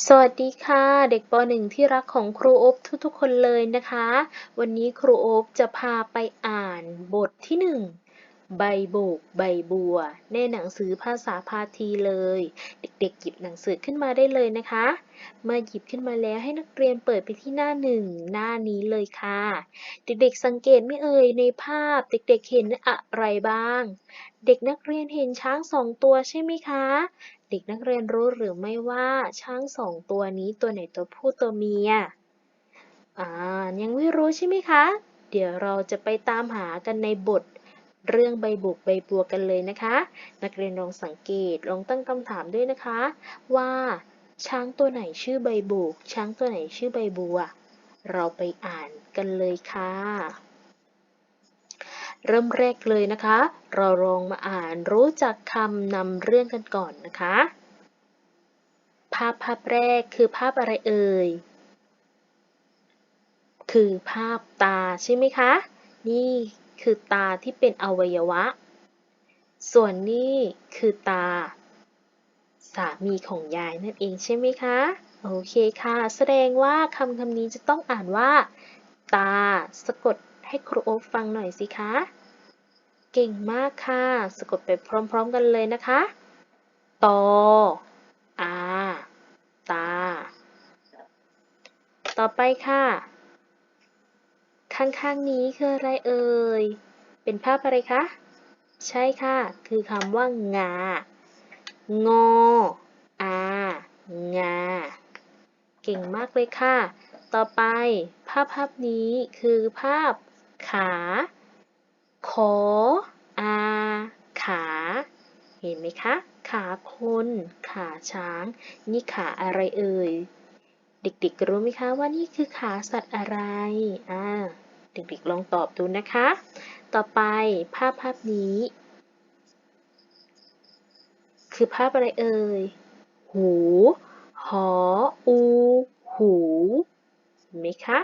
สวัสดีค่ะ เด็กป .1 ที่รักของครูโอ๊บทุกๆ คนเลยนะคะ วันนี้ครูโอ๊บจะพาไปอ่านบทที่ 1 ใบโบกใบบัว ในหนังสือภาษาพาทีเลย เด็กๆ หยิบหนังสือขึ้นมาได้เลยนะคะ เมื่อหยิบขึ้นมาแล้วให้นักเรียนเปิดไปที่หน้าหนึ่งหน้านี้เลยค่ะ เด็กๆ สังเกตไม่เอ่ยในภาพเด็กๆ เห็นอะไรบ้าง เด็กนักเรียนเห็นช้างสองตัวใช่ไหมคะ ด็กนักเรียนรู้หรือไม่ว่าช้างสองตัวนี้ตัวไหนตัวผู้ตัวเมีย อ่า ยังไม่รู้ใช่ไหมคะ เดี๋ยวเราจะไปตามหากันในบทเรื่องใบบุกใบบัวกันเลยนะคะ นักเรียนลองสังเกตลองตั้งคำถามด้วยนะคะ ว่า ช้างตัวไหนชื่อใบบุกช้างตัวไหนชื่อใบบัว เราไปอ่านกันเลยค่ะ เริ่มแรกเลยนะคะ เราลองมาอ่านรู้จักคำนำเรื่องกันก่อนนะคะ ภาพภาพแรกคือภาพอะไรเอ่ย คือภาพตาใช่ไหมคะ นี่คือตาที่เป็นอวัยวะ ส่วนนี่คือตา สามีของยายนั่นเองใช่ไหมคะ โอเคค่ะ แสดงว่าคำคำนี้จะต้องอ่านว่า ตา สะกด ให้ครูโอ๊คฟังหน่อยสิคะ เก่งมากค่ะ สะกดไปพร้อมๆกันเลยนะคะ ตอ อา ตา ต่อไปค่ะ ข้างๆนี้คืออะไรเอ่ย เป็นภาพอะไรคะ ใช่ค่ะ คือคำว่างา งอ อา งา เก่งมากเลยค่ะ ต่อไปภาพภาพนี้คือภาพ ขาขออา ขา เห็นไหมคะ ขาคน ขาช้าง นี่ขาอะไรเอ่ย เด็กๆรู้ไหมคะว่านี่คือขาสัตว์อะไร อ่า เด็กๆลองตอบดูนะคะ ต่อไปภาพภาพนี้ คือภาพอะไรเอ่ย หู หอ อู หูเห็นไหมคะ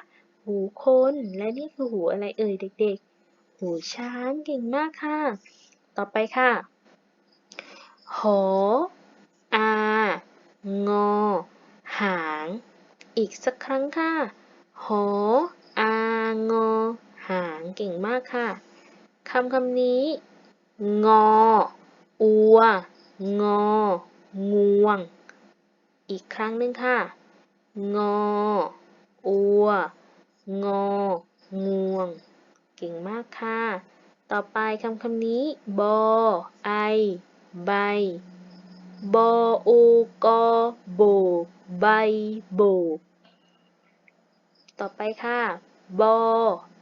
หูคน และนี่คือหูอะไรเอ่ยเด็ก ๆ หูช้างเก่งมากค่ะ ต่อไปค่ะ หอ อา งอ หาง อีกสักครั้งค่ะ หอ อา งอ หาง เก่งมากค่ะ คำคำนี้ งอ อัว งอ งวง อีกครั้งหนึ่งค่ะ งอ อัว งองวง เก่งมากค่ะ ต่อไปคำคำนี้ บอ ไอ ใบ บออูกอโบ ใบ โบ ต่อไปค่ะ บอ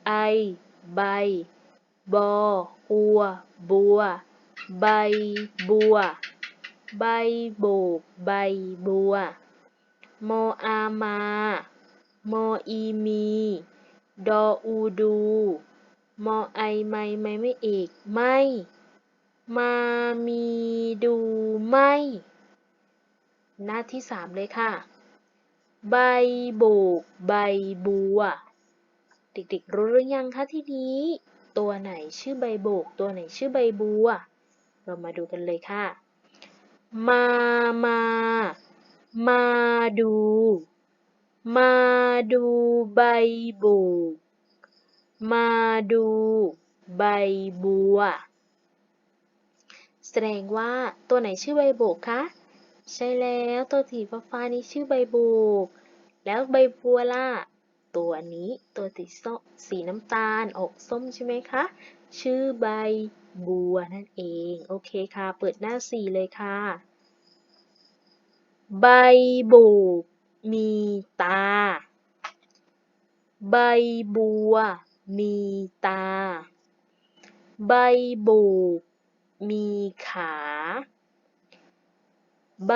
ไอ ใบ บอ อัว บัว ใบ บัว ใบโบก ใบบัวมออามา มออีมี ดออูดู มอไอไม่ไม่ไม่เอกไม่ มามีดูไม่ หน้าที่สามเลยค่ะ ใบโบก ใบบัว เด็กๆรู้หรือยังคะที่นี้ ตัวไหนชื่อใบโบก ตัวไหนชื่อใบบัว เรามาดูกันเลยค่ะ มา มา มาดู มาดูใบโบกมาดูใบบัว แสดงว่าตัวไหนชื่อใบโบกคะ ใช่แล้วตัวสีฟ้าๆนี้ชื่อใบโบกแล้วใบบัวล่ะ ตัวนี้ตัวสีส้มสีน้ำตาลออกส้มใช่ไหมคะ ชื่อใบบัวนั่นเอง โอเคค่ะ เปิดหน้าสี่เลยค่ะ ใบโบก มีตา ใบบัวมีตา ใบโบกมีขา ใบ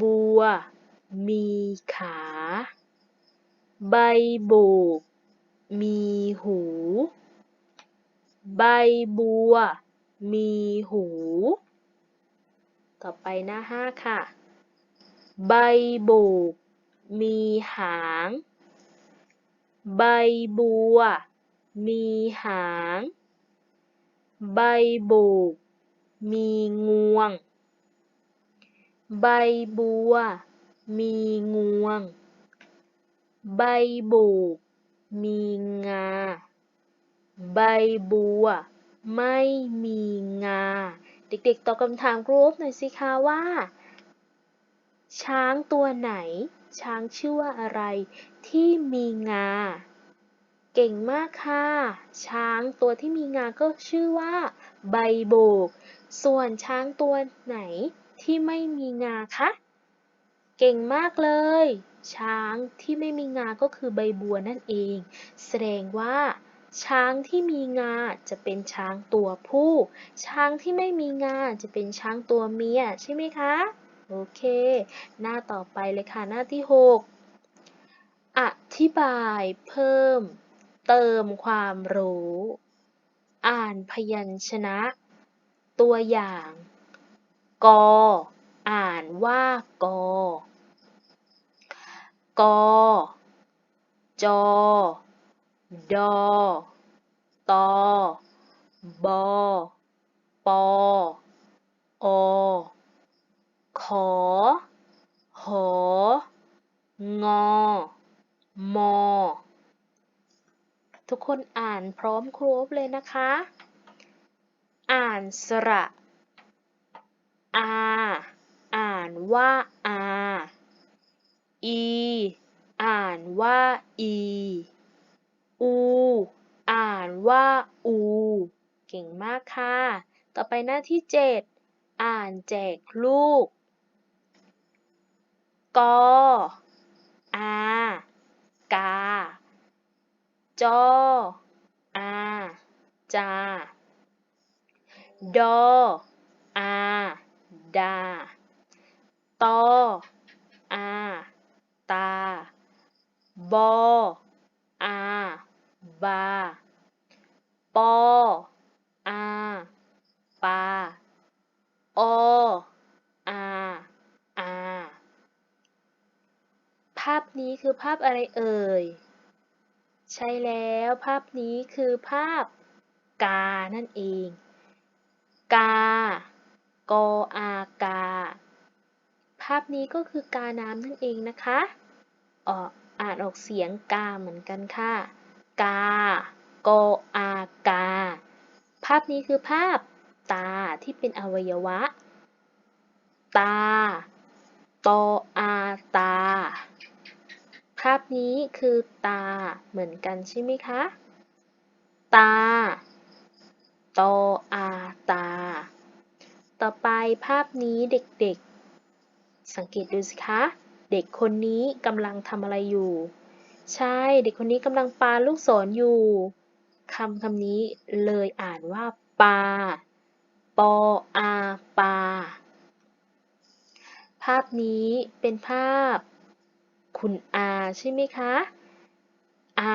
บัวมีขา ใบโบกมีหู ใบบัวมีหู ต่อไปหน้าห้าค่ะ ใบโบก มีหาง ใบบัว มีหาง ใบโบกมีงวง ใบบัว มีงวง ใบโบกมีงา ใบบัว ไม่มีงา เด็กๆตอบคำถามกรุ๊ปหน่อยสิคะว่า ช้างตัวไหน ช้างชื่อว่าอะไร ที่มีงา เก่งมากค่ะ ช้างตัวที่มีงาก็ชื่อว่า ใบโบก ส่วนช้างตัวไหนที่ไม่มีงาคะ เก่งมากเลย ช้างที่ไม่มีงาก็คือใบบัวนั่นเอง แสดงว่าช้างที่มีงาจะเป็นช้างตัวผู้ ช้างที่ไม่มีงาจะเป็นช้างตัวเมียใช่ไหมคะ โอเค หน้าต่อไปเลยค่ะ หน้าที่ 6 อธิบายเพิ่ม เติมความรู้ อ่านพยัญชนะ ตัวอย่าง กอ อ่านว่ากอกอจอ ดอ ตอ บอ ปอ อ ขอ หอ งอ มอ ทุกคนอ่านพร้อมครบเลยนะคะ อ่านสระ อา อ่านว่าอา อี อ่านว่าอี อู อ่านว่าอู เก่งมากค่ะ ต่อไปหน้าที่7อ่านแจกลูก กออากา จออาจา ดออาดา ตออาตา บออาบา ปอ อา ปา อ อา อา ภาพ นี้คือภาพอะไรเอ่ย ใช่แล้วภาพนี้คือภาพกา นั่นเอง กา กออากา ภาพนี้ก็คือกาน้ำนั่นเองนะคะออกอ่านออกเสียงกาเหมือนกันค่ะ กา กออากา ภาพนี้คือภาพตาที่เป็นอวัยวะ ตา ตออาตา ภาพนี้คือตาเหมือนกันใช่ไหมคะ ตาตออาตา ต่อไปภาพนี้เด็กๆ สังเกตดูสิคะ เด็กคนนี้กำลังทำอะไรอยู่ ใช่เด็กคนนี้กำลังปาลูกศรออยู่คำคำนี้เลยอ่านว่าปา ปออาปา ภาพนี้เป็นภาพ คุณอาใช่ไหมคะอา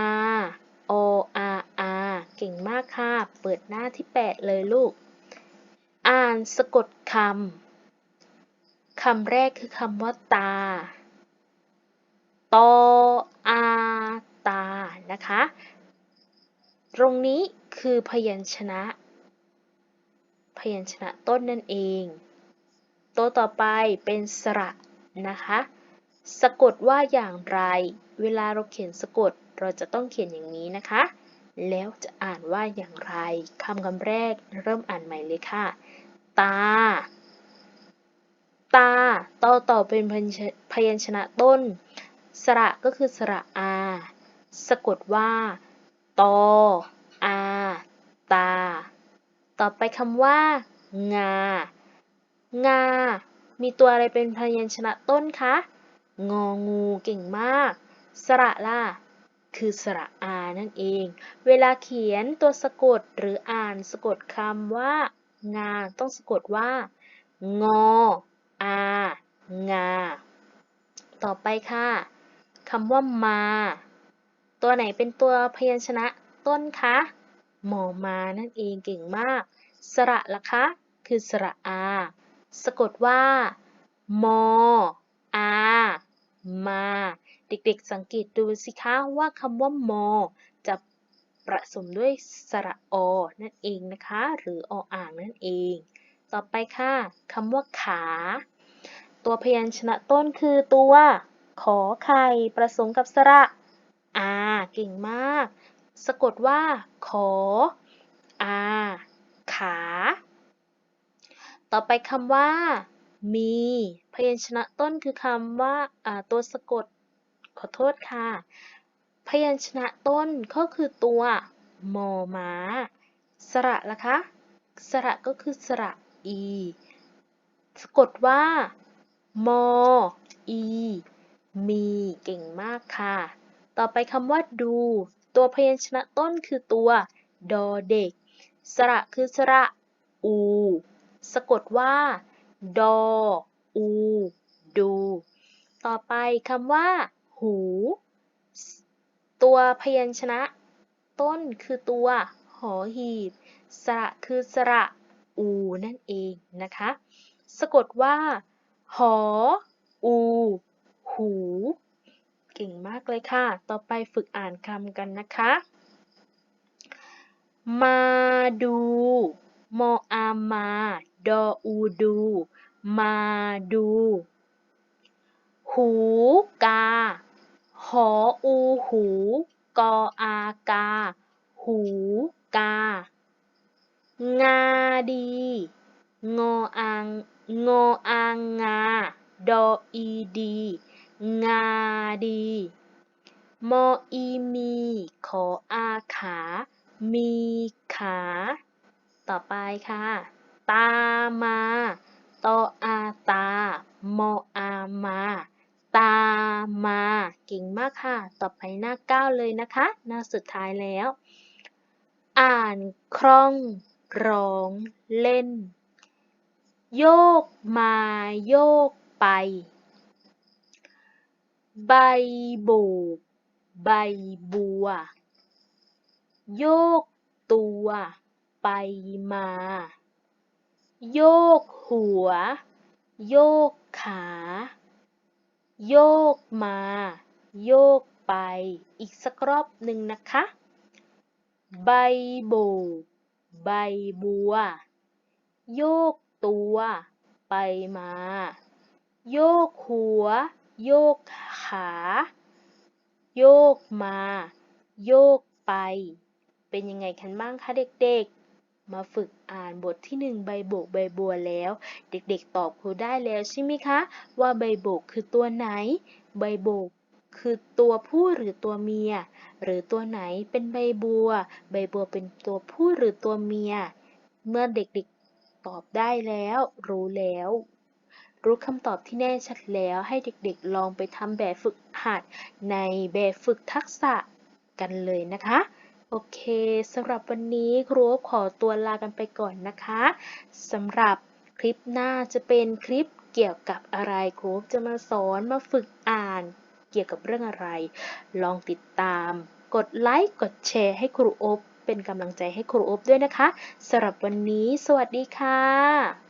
โออาอาเก่งมากค่ะ เปิดหน้าที่ 8 เลยลูก อ่านสะกดคำ คำแรกคือคำว่าตา ตออาตา นะคะ ตรงนี้คือพยัญชนะ พยัญชนะต้นนั่นเอง ตัวต่อไปเป็นสระนะคะ สะกดว่าอย่างไร เวลาเราเขียนสะกด เราจะต้องเขียนอย่างนี้นะคะ แล้วจะอ่านว่าอย่างไรคำคำแรกเริ่มอ่านใหม่เลยค่ะ ตา ตาต่อต่อเป็นพยัญชนะต้น สระก็คือสระอา สะกดว่าตออาตา ต่อไปคำว่า งา งา มีตัวอะไรเป็นพยัญชนะต้นคะ งองูเก่งมาก สระล่ะ คือสระอานั่นเอง เวลาเขียนตัวสะกดหรืออ่านสะกดคำว่า งา ต้องสะกดว่า งอ อา งา ต่อไปค่ะคำว่ามา ตัวไหนเป็นตัวพยัญชนะต้นคะมอมานั่นเองเก่งมาก สระละคะ คือสระอา สะกดว่า มออา มา เด็กๆสังเกตดูสิคะว่าคำว่ามอ จะประสมด้วยสระอนั่นเองนะคะ หรือออ่างนั่นเอง ต่อไปค่ะคำว่าขา ตัวพยัญชนะต้นคือตัวขอไข่ประสงค์กับสระอาเก่งมาก สะกดว่า ขออาขา ต่อไปคำว่า มี พยัญชนะต้นคือคำว่าตัวสะกด ขอโทษค่ะ พยัญชนะต้นก็คือตัวมอม้า สระล่ะคะ สระก็คือสระอี สะกดว่า มอ อี มี เก่งมากค่ะ ต่อไปคำว่าดู ตัวพยัญชนะต้นคือตัวดอเด็ก สระคือสระอู สะกดว่า ดอ อู ดู ต่อไปคำว่า หู ตัวพยัญชนะ ต้นคือตัว หอหีบ สระคือสระ อู นั่นเองนะคะ สะกดว่า หอ อู หู เก่งมากเลยค่ะ ต่อไปฝึกอ่านคำกันนะคะ มาดู มออามา ดออูดู มาดู หูกา หออูหู กออากา หูกา งาดี งออางงออางงา ดออีดี งาดี มออีมี ขออาขา มีขา ต่อไปค่ะ ตามาตออาตาโมออามา ตามา เก่งมากค่ะ ต่อไปหน้าเก้าเลยนะคะ หน้าสุดท้ายแล้ว อ่านคล่องร้องเล่น โยกมาโยกไป ใบโบกใบบัว โยกตัวไปมา โยกหัว โยกขา โยกมา โยกไป อีกสักรอบหนึ่งนะคะ ใบโบกใบบัว โยกตัว ไปมา โยกหัว โยกขา โยกมา โยกไป เป็นยังไงกันบ้างคะเด็กๆ มาฝึกอ่านบทที่หนึ่งใบโบกใบบัวแล้ว เด็กๆ ตอบครูได้แล้วใช่ไหมคะ ว่าใบโบกคือตัวไหน ใบโบกคือตัวผู้หรือตัวเมีย หรือตัวไหนเป็นใบบัว ใบบัวเป็นตัวผู้หรือตัวเมีย เมื่อเด็กๆ ตอบได้แล้ว รู้แล้ว รู้คำตอบที่แน่ชัดแล้วให้เด็กๆ ลองไปทำแบบฝึกหัดในแบบฝึกทักษะกันเลยนะคะ โอเคสำหรับวันนี้ครูขอตัวลากันไปก่อนนะคะสำหรับคลิปหน้าจะเป็นคลิปเกี่ยวกับอะไรครูจะมาสอนมาฝึกอ่าน เกี่ยวกับเรื่องอะไร ลองติดตาม กดไลค์กดแชร์ให้ครูอบเป็นกำลังใจให้ครูอบด้วยนะคะสำหรับวันนี้ สวัสดีค่ะ